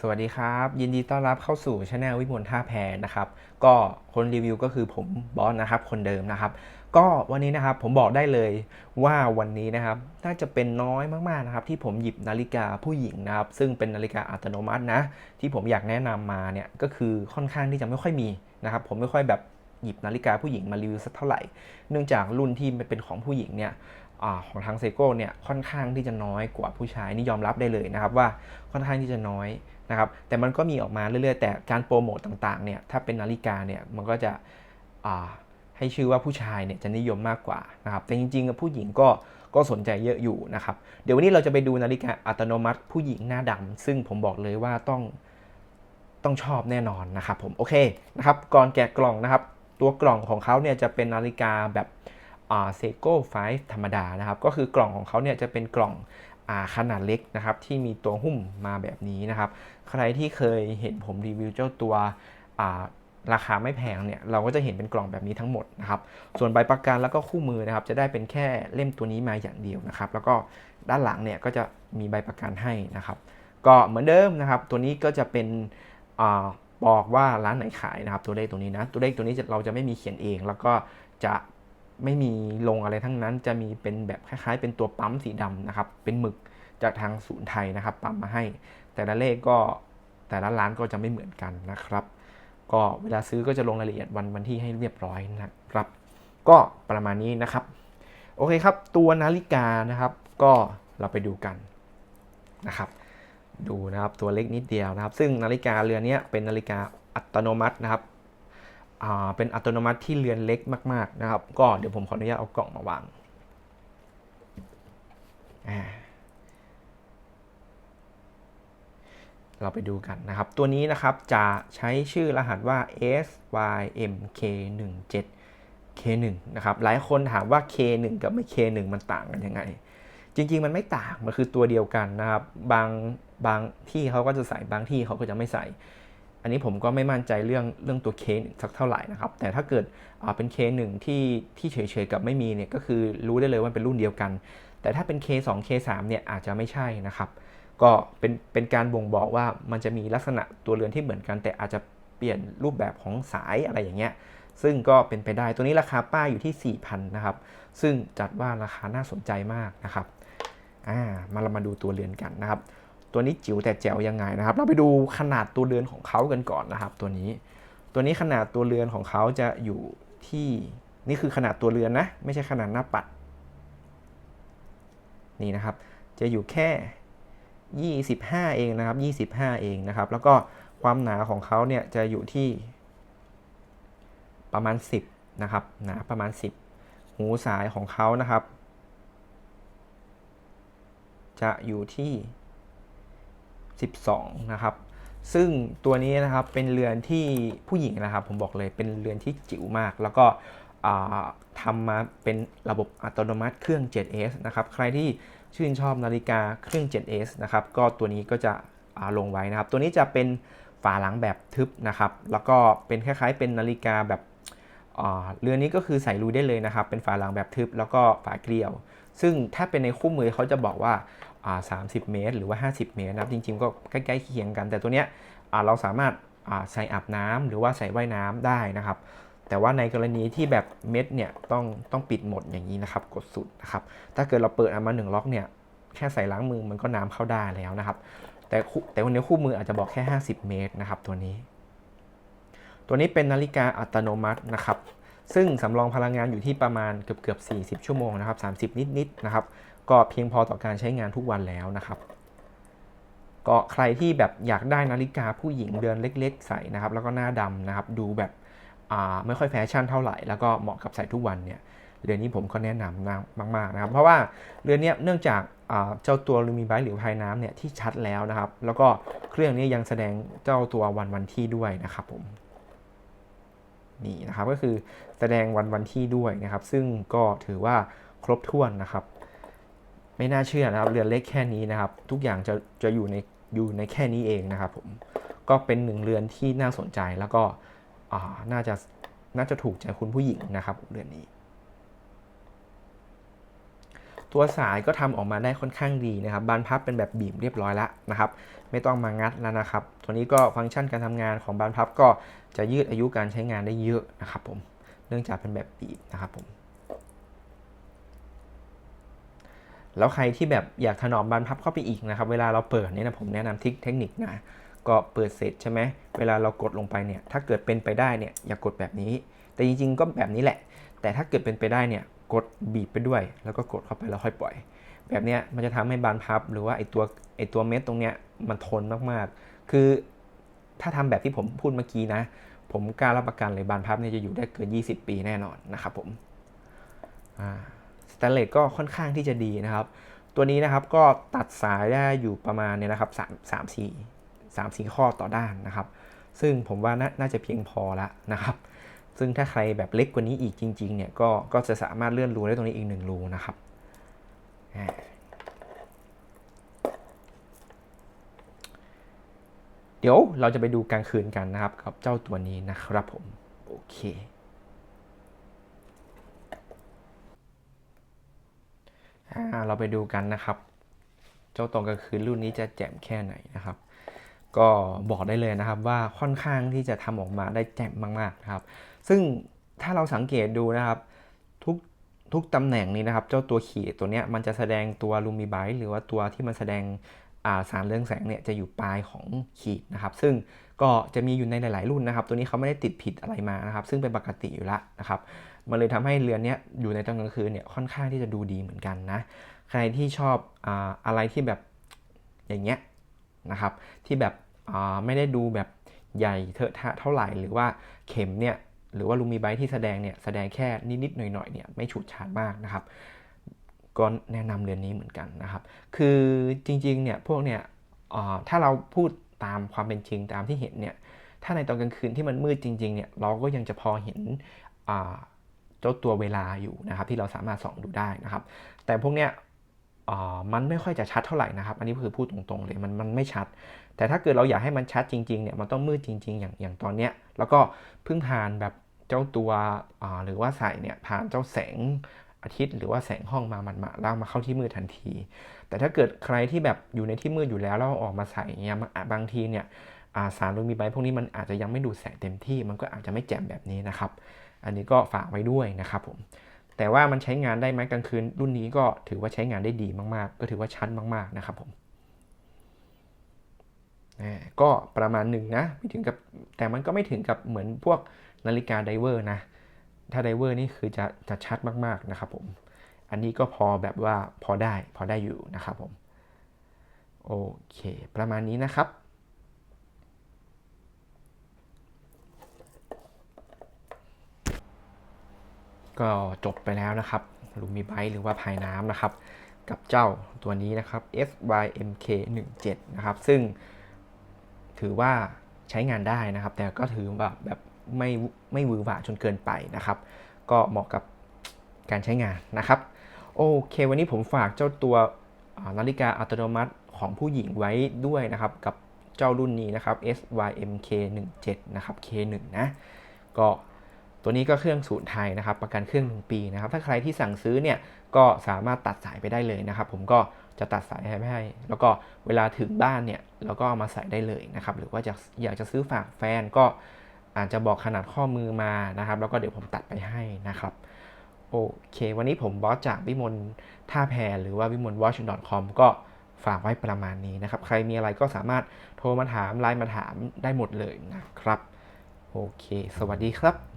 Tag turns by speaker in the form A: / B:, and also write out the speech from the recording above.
A: สวัสดีครับ ยินดีต้อนรับเข้าสู่ช anel วิมลท่าแพนะครับ ก็คนรีวิวก็คือผมบอสนะครับ คนเดิมนะครับ ก็วันนี้นะครับผมบอกได้เลยว่าวันนี้นะครับ น่าจะเป็นน้อยมากๆนะครับ ที่ผมหยิบนาฬิกาผู้หญิงนะครับ ซึ่งเป็นนาฬิกาอัตโนมัตินะ ที่ผมอยากแนะนำมาเนี่ยก็คือค่อนข้างที่จะไม่ค่อยมีนะครับ ผมไม่ค่อยแบบหยิบนาฬิกาผู้หญิงมารีวิวสักเท่าไหร่ เนื่องจากรุ่นที่เป็นของผู้หญิงเนี่ยอของทางเซโก้เนี่ยค่อนข้างที่จะน้อยกว่าผู้ชายนี่ยอมรับได้เลยนะครับว่าค่อนข้างที่จะน้อย นะครับแต่มันก็มีออกมาเรื่อยๆ แต่การโปรโมตต่างๆเนี่ยถ้าเป็นนาฬิกาเนี่ยมันก็จะให้ชื่อว่าผู้ชายเนี่ยจะนิยมมากกว่านะครับแต่จริงๆผู้หญิงก็ก็สนใจเยอะอยู่นะครับเดี๋ยววันนี้เราจะไปดูนาฬิกาอัตโนมัติ ผู้หญิงหน้าดำซึ่งผมบอกเลยว่าต้องต้องชอบแน่นอนนะครับผมโอเคนะครับก่อนแกะกล่องนะครับ ตัวกล่องของเขาเนี่ยจะเป็นนาฬิกาแบบเซโก้ไฟธรรมดานะครับก็คือกล่องของเขาเนี่ยจะเป็นกล่อง ขนาดเล็กนะครับที่มีตัวหุ้มมาแบบนี้นะครับ ใครที่เคยเห็นผมรีวิวเจ้าตัวราคาไม่แพงเนี่ยเราก็จะเห็นเป็นกล่องแบบนี้ทั้งหมดนะครับ ส่วนใบประกันแล้วก็คู่มือนะครับ จะได้เป็นแค่เล่มตัวนี้มาอย่างเดียวนะครับ แล้วก็ด้านหลังเนี่ยก็จะมีใบประกันให้นะครับ ก็เหมือนเดิมนะครับ ตัวนี้ก็จะเป็นอบอกว่าร้านไหนขายนะครับ ตัวเลขตัวนี้นะตัวเลขตัวนี้เราจะไม่มีเขียนเอง แล้วก็จะไม่มีลงอะไรทั้งนั้น จะมีเป็นแบบคล้ายๆ เป็นตัวปั๊มสีดำนะครับ เป็นหมึก จากทางศูนย์ไทยนะครับปั๊มมาให้ แต่ละเลขก็แต่ละร้านก็จะไม่เหมือนกันนะครับ ก็เวลาซื้อก็จะลงรายละเอียดวันวันที่ให้เรียบร้อยนะครับ ก็ประมาณนี้นะครับ โอเคครับ ตัวนาฬิกานะครับ ก็เราไปดูกันนะครับ ดูนะครับตัวเล็กนิดเดียวนะครับ ซึ่งนาฬิกาเรือนนี้เป็นนาฬิกาอัตโนมัตินะครับอ่าเป็นอัตโนมัติที่เรือนเล็กมาก ๆนะครับ ก็เดี๋ยวผมขออนุญาตเอากล่องมาวางอ่า เราไปดูกันนะครับ ตัวนี้นะครับจะใช้ชื่อรหัสว่า SYMK17 K1 นะครับหลายคนถามว่า K1 กับไม่ K1 มันต่างกันยังไง จริง ๆ มันไม่ต่าง มันคือตัวเดียวกันนะครับ บางบางที่เขาก็จะใส่บางที่เขาก็จะไม่ใส่ อันนี้ผมก็ไม่มั่นใจเรื่องเรื่องตัว K1 สักเท่าไหร่นะครับ แต่ถ้าเกิดเป็น K1 ที่ที่เฉยๆกับไม่มีเนี่ยก็คือรู้ได้เลยว่าเป็นรุ่นเดียวกัน แต่ถ้าเป็น K2 K3 เนี่ยอาจจะไม่ใช่นะครับ ก็เป็นเป็นการบ่งบอกว่ามันจะมีลักษณะตัวเรือนที่เหมือนกัน แต่อาจจะเปลี่ยนรูปแบบของสายอะไรอย่างเงี้ยซึ่งก็เป็นไปได้ตัวนี้ราคาป้ายอยู่ที่ 4,000 นะครับ ซึ่งจัดว่าราคาน่าสนใจมากนะครับอ่ามาเรามาดูตัวเรือนกันนะครับ ตัวนี้จิ๋วแต่แจ๋วยังไงนะครับ เราไปดูขนาดตัวเรือนของเขากันก่อนนะครับ ตัวนี้ ตัวนี้ขนาดตัวเรือนของเขาจะอยู่ที่นี่คือขนาดตัวเรือนนะ ไม่ใช่ขนาดหน้าปัด นี่นะครับ จะอยู่แค่ 25 เองนะครับ 25 เองนะครับ แล้วก็ความหนาของเขาเนี่ยจะอยู่ที่ประมาณ 10 นะครับ หนาประมาณ 10 หูสายของเขานะครับ จะอยู่ที่ 12 นะครับ ซึ่งตัวนี้นะครับเป็นเรือนที่ผู้หญิงนะครับ ผมบอกเลยเป็นเรือนที่จิ๋วมาก แล้วก็ทำมาเป็นระบบอัตโนมัติเครื่อง 7S นะครับ ใครที่ ชื่นชอบนาฬิกาเครื่อง 7S นะครับก็ตัวนี้ก็จะาลงไว้นะครับ ตัวนี้จะเป็นฝาหลังแบบทึบนะครับ แล้วก็เป็นคล้ายๆ เป็นนาฬิกาแบบเรือนนี้ก็คือใส่รูได้เลยนะครับ เป็นฝาหลังแบบทึบแล้วก็ฝาเกลียว ซึ่งถ้าเป็นในคู่มือเขาจะบอกว่าา30 เมตร หรือว่า 50 เมตรนะครับ จริงๆ ก็ใกล้ๆเคียงกัน แต่ตัวเนี้ยเราสามารถาใส่อาบน้ำหรือว่าใส่ว่ายน้ำได้นะครับ แต่ว่าในกรณีที่แบบเม็ดเนี่ยต้องต้องปิดหมดอย่างนี้นะครับ กดสุดนะครับ ถ้าเกิดเราเปิดออกมาหนึ่งล็อกเนี่ยแค่ใส่ล้างมือมันก็น้ำเข้าได้แล้วนะครับ แต่แต่วันนี้คู่มืออาจจะบอกแค่ 50 เมตรนะครับ ตัวนี้ ตัวนี้เป็นนาฬิกาอัตโนมัตินะครับ ซึ่งสำรองพลังงานอยู่ที่ประมาณเกือบเกือบ40 ชั่วโมงนะครับ 30 นิดๆนะครับ ก็เพียงพอต่อการใช้งานทุกวันแล้วนะครับก็ใครที่แบบอยากได้นาฬิกาผู้หญิงเรือนเล็ก ๆ ใส่นะครับ แล้วก็หน้าดำนะครับ ดูแบบ ไม่ค่อยแฟชั่นเท่าไหร่ แล้วก็เหมาะกับใส่ทุกวันเนี่ยเรือนนี้ผมก็แนะนำนะมากๆนะครับ เพราะว่าเรือนเนี้ยเนื่องจากเจ้าตัวลูมิไบต์หรือภายน้ำเนี่ยที่ชัดแล้วนะครับ แล้วก็เครื่องนี้ยังแสดงเจ้าตัววันวันที่ด้วยนะครับผมนี่นะครับก็คือแสดงวันวันที่ด้วยนะครับ ซึ่งก็ถือว่าครบถ้วนนะครับ ไม่น่าเชื่อนะครับเรือนเล็กแค่นี้นะครับ ทุกอย่างจะจะอยู่ในอยู่ในแค่นี้เองนะครับผมก็เป็นหนึ่งเรือนที่น่าสนใจแล้วก็ น่าจะน่าจะถูกใจคุณผู้หญิงนะครับเรือนนี้ ตัวสายก็ทำออกมาได้ค่อนข้างดีนะครับ บานพับเป็นแบบบีมเรียบร้อยแล้วนะครับ ไม่ต้องมางัดแล้วนะครับ ตัวนี้ก็ฟังก์ชันการทำงานของบานพับก็จะยืดอายุการใช้งานได้เยอะนะครับผม เนื่องจากเป็นแบบบีบนะครับผมแล้วใครที่แบบอยากถนอมบานพับเข้าไปอีกนะครับ เวลาเราเปิดเนี่ยนะผมแนะนำทิคเทคนิคนะ ก็เปิดเสร็จใช่ไหมเวลาเรากดลงไปเนี่ย ถ้าเกิดเป็นไปได้เนี่ยอย่ากกดแบบนี้ แต่จริงๆก็แบบนี้แหละ แต่ถ้าเกิดเป็นไปได้เนี่ยกดบีบไปด้วย แล้วก็กดเข้าไปแล้วค่อยปล่อย แบบเนี้ยมันจะทำให้บานพับ หรือว่าไอตัวไอตัวเม็ดตรงเนี้ยมันทนมากๆ คือถ้าทำแบบที่ผมพูดเมื่อกี้นะ ผมกล้ารับประกันเลยบานพับเนี่ยจะอยู่ได้เกิน 20 ปีแน่นอนนะครับผมสแตนเลสก็ค่อนข้างที่จะดีนะครับ ตัวนี้นะครับก็ตัดสายได้อยู่ประมาณเนี่ยนะครับ3 3 4 3 4 ข้อต่อด้านนะครับ ซึ่งผมว่านาน่าจะเพียงพอแล้วนะครับ ซึ่งถ้าใครแบบเล็กกว่านี้อีกจริงๆเนี่ยก็ก็จะสามารถเลื่อนรูได้ตรงนี้อีกหนึ่งรูนะครับเดี๋ยวเราจะไปดูกลางคืนกันนะครับกับเจ้าตัวนี้นะครับผม โอเคเราไปดูกันนะครับ เจ้าตรงกลางคืนรุ่นนี้จะแจ่มแค่ไหนนะครับ ก็บอกได้เลยนะครับว่าค่อนข้างที่จะทำออกมาได้แจ่มมากๆนะครับ ซึ่งถ้าเราสังเกตดูนะครับทุกทุกตำแหน่งนี้นะครับ เจ้าตัวขีดตัวเนี้ยมันจะแสดงตัวลูมิไบต์หรือว่าตัวที่มันแสดงสารเรืองแสงเนี่ยจะอยู่ปลายของขีดนะครับ ซึ่งก็จะมีอยู่ในหลาย ๆ รุ่นนะครับ ตัวนี้เขาไม่ได้ติดผิดอะไรมานะครับ ซึ่งเป็นปกติอยู่แล้วนะครับมันเลยทำให้เรือนนี้อยู่ในตอนกลางคืนเนี่ยค่อนข้างที่จะดูดีเหมือนกันนะใครที่ชอบออะไรที่แบบอย่างเงี้ยนะครับ ที่แบบ ไม่ได้ดูแบบใหญ่เถอะทะเท่าไหร่ หรือว่าเข็มเนี่ยหรือว่าลูมิไบที่แสดงเนี่ยแสดงแค่นิดๆหน่อยๆเนี่ยไม่ฉูดฉาดมากนะครับ ก็แนะนำเรือนนี้เหมือนกันนะครับ คือจริงๆเนี่ยพวกเนี่ยถ้าเราพูดตามความเป็นจริงตามที่เห็นเนี่ยถ้าในตอนกลางคืนที่มันมืดจริงๆเนี่ยเราก็ยังจะพอเห็นเจ้าตัวเวลาอยู่นะครับที่เราสามารถส่องดูได้นะครับ แต่พวกเนี้ย มันไม่ค่อยจะชัดเท่าไหร่นะครับ อันนี้คือพูดตรงๆเลยมันมันไม่ชัด แต่ถ้าเกิดเราอยากให้มันชัดจริงๆเนี่ยมันต้องมืดจริง ๆ อย่างอย่างตอนเนี้ยแล้วก็เพิ่งผ่านแบบเจ้าตัวหรือว่าใส่เนี่ยผ่านเจ้าแสงอาทิตย์หรือว่าแสงห้องมามันมาแล้วมาเข้าที่มืดทันที แต่ถ้าเกิดใครที่แบบอยู่ในที่มืดอยู่แล้วแล้วออกมาใส่เนี่ยบางทีเนี่ยสารลูมิไบพวกนี้มันอาจจะยังไม่ดูดแสงเต็มที่ มันก็อาจจะไม่แจ่มแบบนี้นะครับ อันนี้ก็ฝากไว้ด้วยนะครับผม แต่ว่ามันใช้งานได้ไหมกลางคืนรุ่นนี้ก็ถือว่าใช้งานได้ดีมาก ๆ ก็ถือว่าชัดมาก ๆ นะครับผมก็ประมาณหนึ่งนะไม่ถึงกับแต่มันก็ไม่ถึงกับเหมือนพวกนาฬิกาไดเวอร์นะ ถ้าไดเวอร์นี่คือจะจะชัดมาก ๆ นะครับผม อันนี้ก็พอแบบว่าพอได้พอได้อยู่นะครับผม โอเค ประมาณนี้นะครับ ก็จบไปแล้วนะครับลูมิไบหรือว่าภายน้ำนะครับ กับเจ้าตัวนี้นะครับ SYMK 17 นะครับ ซึ่งถือว่าใช้งานได้นะครับ แต่ก็ถือแบบแบบไม่ไม่วือหวาจนเกินไปนะครับ ก็เหมาะกับการใช้งานนะครับ โอเค วันนี้ผมฝากเจ้าตัวนาฬิกาอัตโนมัติของผู้หญิงไว้ด้วยนะครับ กับเจ้ารุ่นนี้นะครับ SYMK 17 นะครับ K1 นะ ก็ ตัวนี้ก็เครื่องศูนย์ไทยนะครับประกันเครื่อง1ปีนะครับถ้าใครที่สั่งซื้อเนี่ยก็สามารถตัดสายไปได้เลยนะครับ ผมก็จะตัดสายให้ให้ แล้วก็เวลาถึงบ้านเนี่ยเราก็เอามาใส่ได้เลยนะครับหรือว่าจะอยากจะซื้อฝากแฟนก็อาจจะบอกขนาดข้อมือมานะครับ แล้วก็เดี๋ยวผมตัดไปให้นะครับโอเค วันนี้ผมบอสจากวิมลท่าแพรหรือว่าวิมล watch com ก็ฝากไว้ประมาณนี้นะครับ ใครมีอะไรก็สามารถโทรมาถามไลน์มาถามได้หมดเลยนะครับ โอเค สวัสดีครับ